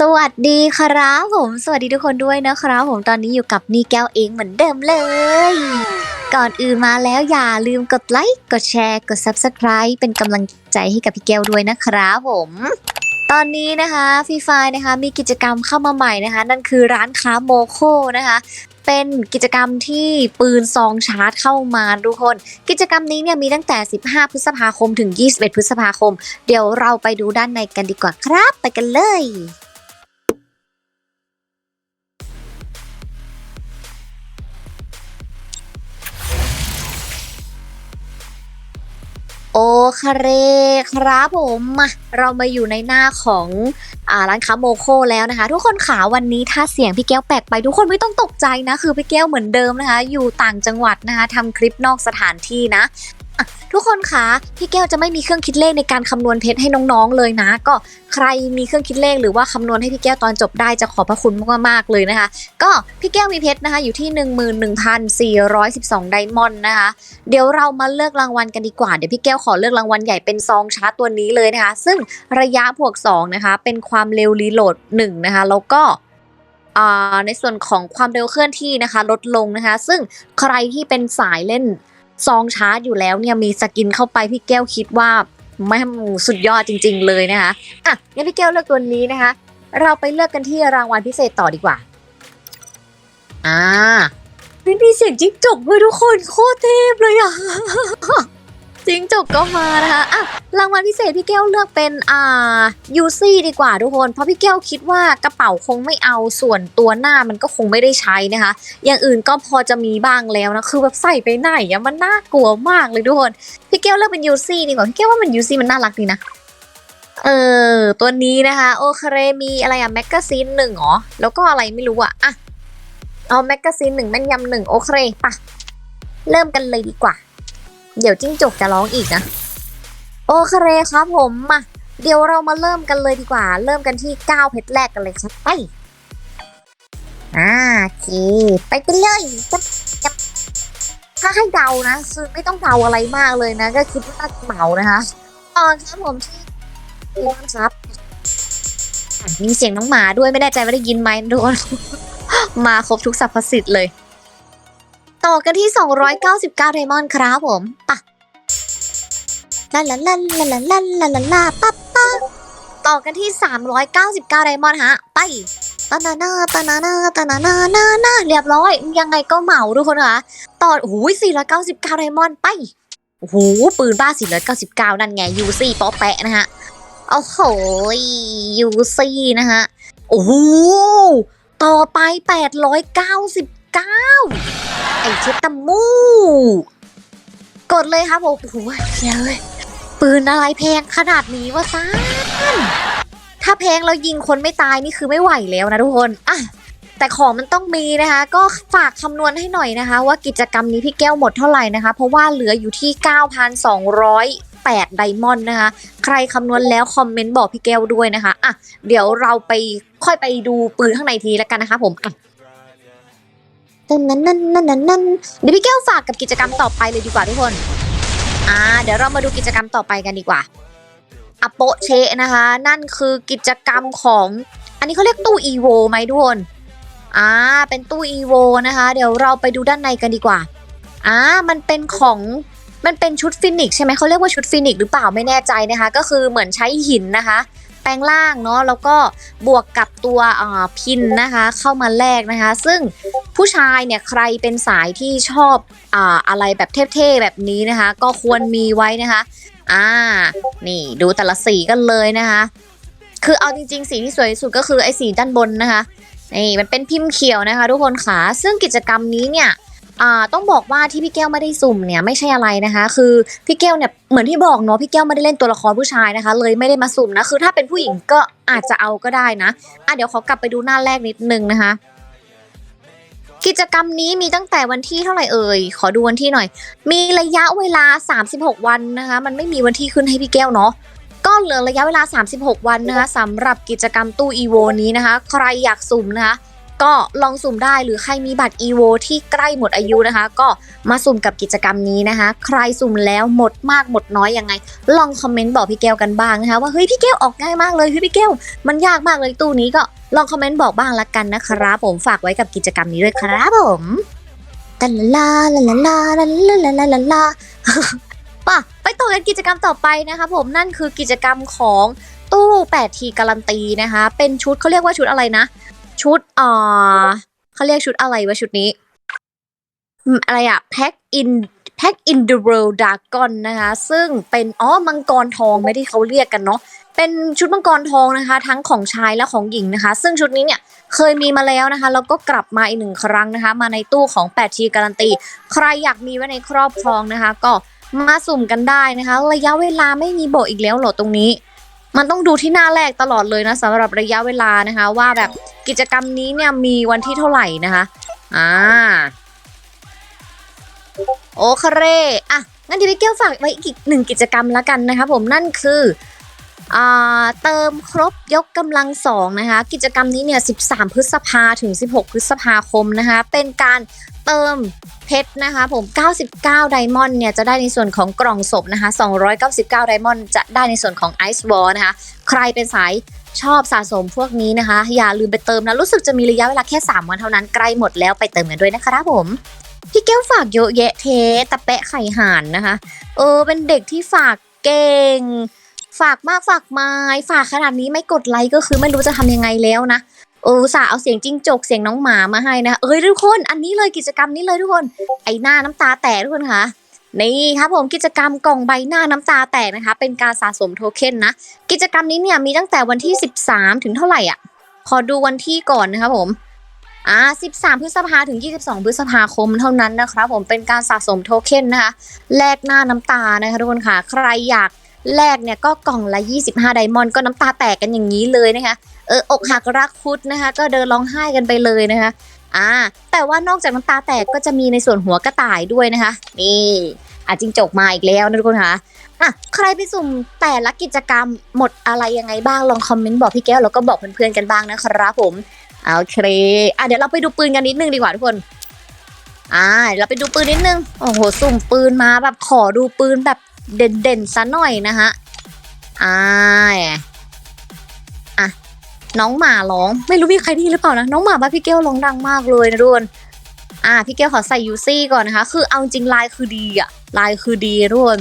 สวัสดีครับผม สวัสดีทุกคนด้วยนะครับผมตอนนี้อยู่กับนี่แก้วเองเหมือนเดิมเลย ก่อนอื่นมาแล้วอย่าลืมกดไลค์กดแชร์กด Subscribe เป็นกำลังใจให้กับพี่แก้วด้วยนะครับผม ตอนนี้นะคะฟรีไฟนะคะมีกิจกรรมเข้ามาใหม่นะคะ นั่นคือร้านค้าโมโคนะคะเป็นกิจกรรมที่ปืนซองชาร์จเข้ามาทุกคน กิจกรรมนี้เนี่ยมีตั้งแต่ 15 พฤษภาคมถึง 21 พฤษภาคม เดี๋ยวเราไปดูด้านในกันดีกว่าครับ ไปกันเลย เคเรครับผมมาเรามาอยู่ในหน้าของอร้านค้าโมโคแล้วนะคะ ทุกคนขาวันนี้ถ้าเสียงพี่แก้วแปลกไปทุกคนไม่ต้องตกใจนะ คือพี่แก้วเหมือนเดิมนะคะ อยู่ต่างจังหวัดนะคะทำคลิปนอกสถานที่นะ อะทุกคนคะพี่แก้วจะไม่มีเครื่องคิดเลขในการคำนวณเพชรให้น้องๆเลยนะ ก็ใครมีเครื่องคิดเลขหรือว่าคำนวณให้พี่แก้วตอนจบได้จะขอบพระคุณมากๆเลยนะคะ ก็พี่แก้วมีเพชรนะคะอยู่ที่ 11,412ไดมอนด์นะคะ เดี๋ยวเรามาเลือกรางวัลกันดีกว่า เดี๋ยวพี่แก้วขอเลือกรางวัลใหญ่เป็นซองชาร์จตัวนี้เลยนะคะ ซึ่งระยะบวก2นะคะเป็นความเร็วรีโหลด1นะคะแล้วก็ในส่วนของความเร็วเคลื่อนที่นะคะ ลดลงนะคะ ซึ่งใครที่เป็นสายเล่น ซองชาร์จอยู่แล้วเนี่ยมีสกินเข้าไปพี่แก้วคิดว่าไม่สุดยอดจริง ๆ เลยนะคะอะงั้นพี่แก้วเลือกตัวนี้นะคะ เราไปเลือกกันที่รางวัลพิเศษต่อดีกว่า อ่าไม่มีเสียงจิ้งจกด้วยทุกคนโคตรเทพเลยอะ จิ้งจกก็มานะคะอะรางวัลพิเศษพี่แก้วเลือกเป็นอ่ายูซี่ดีกว่าทุกคน เพราะพี่แก้วคิดว่ากระเป๋าคงไม่เอาส่วนตัวหน้ามันก็คงไม่ได้ใช้นะคะ อย่างอื่นก็พอจะมีบ้างแล้วนะคือแบบใส่ไปไหนอะมันน่ากลัวมากเลยทุกคนพี่แก้วเลือกเป็นยูซี่ดีกว่าพี่แก้วว่ามันยูซี่มันน่ารักดีนะเออตัวนี้นะคะโอเคมีอะไรอะแมกกาซีนหนึ่งเหรอแล้วก็อะไรไม่รู้อะอะเอาแมกกาซีนหนึ่งแม่นยำหนึ่งโอเคปะเริ่มกันเลยดีกว่า เดี๋ยวจิ้งจกจะร้องอีกนะ โอเคครับผมมาเดี๋ยวเรามาเริ่มกันเลยดีกว่า เริ่มกันที่9เพชรแรกกันเลยครับไปอ่าโอเคไปกันเลยจับจับถ้าให้เดานะคือไม่ต้องเดาอะไรมากเลยนะ ก็คิดว่าเหมานะคะตอนครับผมที่ที่นั่นครับมีเสียงน้องหมาด้วยไม่แน่ใจว่าได้ยินไหมทุกคนมาครบทุกสรรพสิทธิ์เลย ต่อกันที่ 299 ไดมอนด์ครับผมปะลาลาลาลาลาลาลาลาลาปะปะต่อกันที่ 399 ไดมอนด์ฮะ ไปตานานาตานานาตานานานานาเรียบร้อย ยังไงก็เหมาทุกคนค่ะต่อโอ้โห499 ไดมอนด์ไปโอ้โหปืนบ้า 499 นั่นไงยูซี่ป๊อปแปะนะฮะโอ้โหยูซี่นะฮะโอ้โหต่อไป 899 ก้าไอเชตตามูกดเลยครับผมโอ้โหเฮียเลยปืนอะไรแพงขนาดนี้วะซ่านถ้าแพงแล้วยิงคนไม่ตายนี่คือไม่ไหวแล้วนะทุกคนอะแต่ของมันต้องมีนะคะ ก็ฝากคำนวณให้หน่อยนะคะ ว่ากิจกรรมนี้พี่แก้วหมดเท่าไหร่นะคะ เพราะว่าเหลืออยู่ที่ 9,208ไดมอนด์นะคะ ใครคำนวณแล้วคอมเมนต์บอกพี่แก้วด้วยนะคะ อะ เดี๋ยวเราไปค่อยไปดูปืนข้างในทีแล้วกันนะคะผมอะ นั่นนั่นนั่นนั่นนั่นเดี๋ยวพี่แก้วฝากกับกิจกรรมต่อไปเลยดีกว่าทุกคน อ่า เดี๋ยวเรามาดูกิจกรรมต่อไปกันดีกว่าอโปเชะนะคะ นั่นคือกิจกรรมของ อันนี้เขาเรียกตู้อีโวไหมทุกคนอ่า เป็นตู้อีโวนะคะ เดี๋ยวเราไปดูด้านในกันดีกว่า อ่า มันเป็นของ มันเป็นชุดฟินิกใช่ไหมเขาเรียกว่าชุดฟินิกหรือเปล่าไม่แน่ใจนะคะ ก็คือเหมือนใช้หินนะคะ แปลงร่างเนาะ แล้วก็บวกกับตัวอ่าพินนะคะ เข้ามาแลกนะคะ ซึ่ง ผู้ชายเนี่ยใครเป็นสายที่ชอบอ่าอะไรแบบเท่ๆแบบนี้นะคะ ก็ควรมีไว้นะคะ อ่า นี่ดูแต่ละสีกันเลยนะคะ คือเอาจริงๆ สีที่สวยที่สุดก็คือไอ้สีด้านบนนะคะ นี่มันเป็นพิมพ์เขียวนะคะทุกคนค่ะ ซึ่งกิจกรรมนี้เนี่ยอ่าต้องบอกว่าที่พี่แก้วไม่ได้สุ่มเนี่ยไม่ใช่อะไรนะคะ คือพี่แก้วเนี่ยเหมือนที่บอกเนาะพี่แก้วไม่ได้เล่นตัวละครผู้ชายนะคะ เลยไม่ได้มาสุ่มนะคือถ้าเป็นผู้หญิงก็อาจจะเอาก็ได้นะอะเดี๋ยวขอกลับไปดูหน้าแรกนิดนึงนะคะ กิจกรรมนี้มีตั้งแต่วันที่เท่าไหร่เอ่ย ขอดูวันที่หน่อย มีระยะเวลา 36 วันนะคะ มันไม่มีวันที่ขึ้นให้พี่แก้วเนาะ ก็เหลือระยะเวลา 36 วันนะคะสำหรับกิจกรรมตู้อีโวนี้นะคะ ใครอยากสุ่มนะคะ ก็ลองสุ่มได้หรือใครมีบัตร EVO ที่ใกล้หมดอายุนะคะ ก็มาสุ่มกับกิจกรรมนี้นะคะ ใครสุ่มแล้วหมดมากหมดน้อยยังไง ลองคอมเมนต์บอกพี่แก้วกันบ้างนะคะ ว่าเฮ้ยพี่แก้วออกง่ายมากเลยเฮ้ยพี่แก้วมันยากมากเลยตู้นี้ก็ลองคอมเมนต์บอกบ้างละกันนะครับผมฝากไว้กับกิจกรรมนี้ด้วยครับผมตันลาลาลาลาลาลาลาลาลาลาป่ะไปต่อกันกิจกรรมต่อไปนะคะผมนั่นคือกิจกรรมของตู้8ทีการันตีนะคะ เป็นชุดเขาเรียกว่าชุดอะไรนะ ชุดอ่อเขาเรียกชุดอะไรวะชุดนี้ อะไรอะ Pack in Pack in the World Dragon นะคะ ซึ่งเป็นอ๋อมังกรทองไม่ได้เขาเรียกกันเนาะเป็นชุดมังกรทองนะคะ ทั้งของชายและของหญิงนะคะ ซึ่งชุดนี้เนี่ยเคยมีมาแล้วนะคะแล้วก็กลับมาอีกหนึ่งครั้งนะคะ มาในตู้ของ8ทีการันตี ใครอยากมีไว้ในครอบครองนะคะ ก็มาสุ่มกันได้นะคะ ระยะเวลาไม่มีบอกอีกแล้วเหรอตรงนี้ มันต้องดูที่หน้าแรกตลอดเลยนะสำหรับระยะเวลานะคะว่าแบบ กิจกรรมนี้เนี่ยมีวันที่เท่าไหร่นะคะอ่าโอเคเรอะงั้นเดี๋ยวพี่เกี้ยวฝากไว้อีกหนึ่งกิจกรรมละกันนะคะผมนั่นคือเติมครบยกกำลังสองนะคะกิจกรรมนี้เนี่ย 13 พฤษภาถึง 16 พฤษภาคมนะคะเป็นการเติมเพชรนะคะผม 99 ไดมอนด์เนี่ยจะได้ในส่วนของกล่องศพนะคะ 299 ไดมอนด์จะได้ในส่วนของไอซ์วอลนะคะ ใครเป็นสาย ชอบสะสมพวกนี้นะคะ อย่าลืมไปเติมนะรู้สึกจะมีระยะเวลาแค่ 3 วันเท่านั้นใกล้หมดแล้วไปเติมกันด้วยนะครับผมพี่แก้วฝากเยอะแยะเทตะแปะไข่ห่านนะคะ เออ เป็นเด็กที่ฝากเก่ง ฝากมากฝากไม้ฝากขนาดนี้ไม่กดไลค์ก็คือไม่รู้จะทำยังไงแล้วนะเออสาเอาเสียงจิ้งจกเสียงน้องหมามาให้นะเอ้ยทุกคน อันนี้เลยกิจกรรมนี้เลยทุกคน ไอหน้าน้ำตาแตกทุกคนค่ะ นี่ครับผมกิจกรรมกล่องใบหน้าน้ำตาแตกนะคะ เป็นการสะสมโทเค็นนะกิจกรรมนี้เนี่ยมีตั้งแต่วันที่ 13 ถึงเท่าไหร่อะ ขอดูวันที่ก่อนนะครับผมอ่า13 พฤษภาถึง 22 พฤษภาคมเท่านั้นนะครับผมเป็นการสะสมโทเค็นนะคะแลกหน้าน้ำตานะคะทุกคนค่ะ ใครอยากแลกเนี่ยก็กล่องละ 25 ไดมอนด์ก็น้ำตาแตกกันอย่างนี้เลยนะคะ เอออกหักรักคุดนะคะ ก็เดินร้องไห้กันไปเลยนะคะ อ่าแต่ว่านอกจากน้ำตาแตกก็จะมีในส่วนหัวกระต่ายด้วยนะคะนี่อาจิงจกมาอีกแล้วนะทุกคนค่ะอะใครไปสุ่มแต่ละกิจกรรมหมดอะไรยังไงบ้างลองคอมเมนต์บอกพี่แก้วแล้วก็บอกเพื่อนๆกันบ้างนะครับผมโอเคอะเดี๋ยวเราไปดูปืนกันนิดนึงดีกว่าทุกคนอ่าเราไปดูปืนนิดนึงโอ้โหสุ่มปืนมาแบบขอดูปืนแบบเด่นๆซะหน่อยนะฮะอ่า น้องหมาร้อง ไม่รู้มีใครได้ยินหรือเปล่านะ น้องหมาบ้านพี่เกลร้องดังมากเลยนะทุกคนอะพี่เกลขอใส่ยูซี่ก่อนนะคะ คือเอาจริงลายคือดีอะลายคือดีทุกคน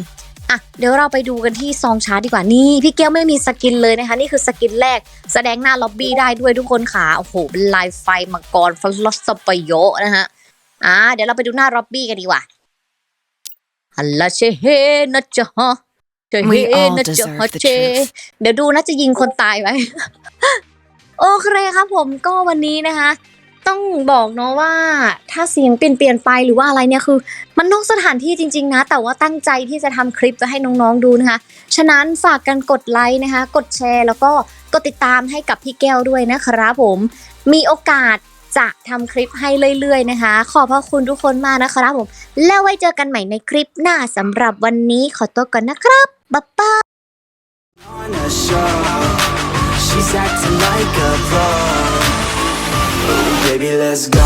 อะเดี๋ยวเราไปดูกันที่ซองชาร์จดีกว่านี่พี่เกลไม่มีสกินเลยนะคะ นี่คือสกินแรก แสดงหน้าล็อบบี้ได้ด้วยทุกคนค่ะโอ้โหเป็นลายไฟมังกรฟลอสปโยนะฮะอ่าเดี๋ยวเราไปดูหน้าล็อบบี้กันดีกว่าฮัลโหลเชเฮนะจ๊ะเชเฮ We all นะจ๊ะ deserve the เช truth. เดี๋ยวดูน่าจะยิงคนตายไว้ โอเคครับผมก็วันนี้นะคะ ต้องบอกเนาะว่าถ้าเสียงเปลี่ยนเปลี่ยนไปหรือว่าอะไรเนี่ยคือ มันนอกสถานที่จริง ๆ นะ แต่ว่าตั้งใจที่จะทำคลิปจะให้น้องๆดูนะคะ ฉะนั้นฝากกันกดไลค์นะคะ กดแชร์แล้วก็กดติดตามให้กับพี่แก้วด้วยนะครับผม มีโอกาสจะทำคลิปให้เรื่อยๆนะคะ ขอบพระคุณทุกคนมากนะครับผม แล้วไว้เจอกันใหม่ในคลิปหน้าสำหรับวันนี้ขอตัวก่อนนะครับบ๊ายบาย she's acting like a pro. Ooh, baby, let's go.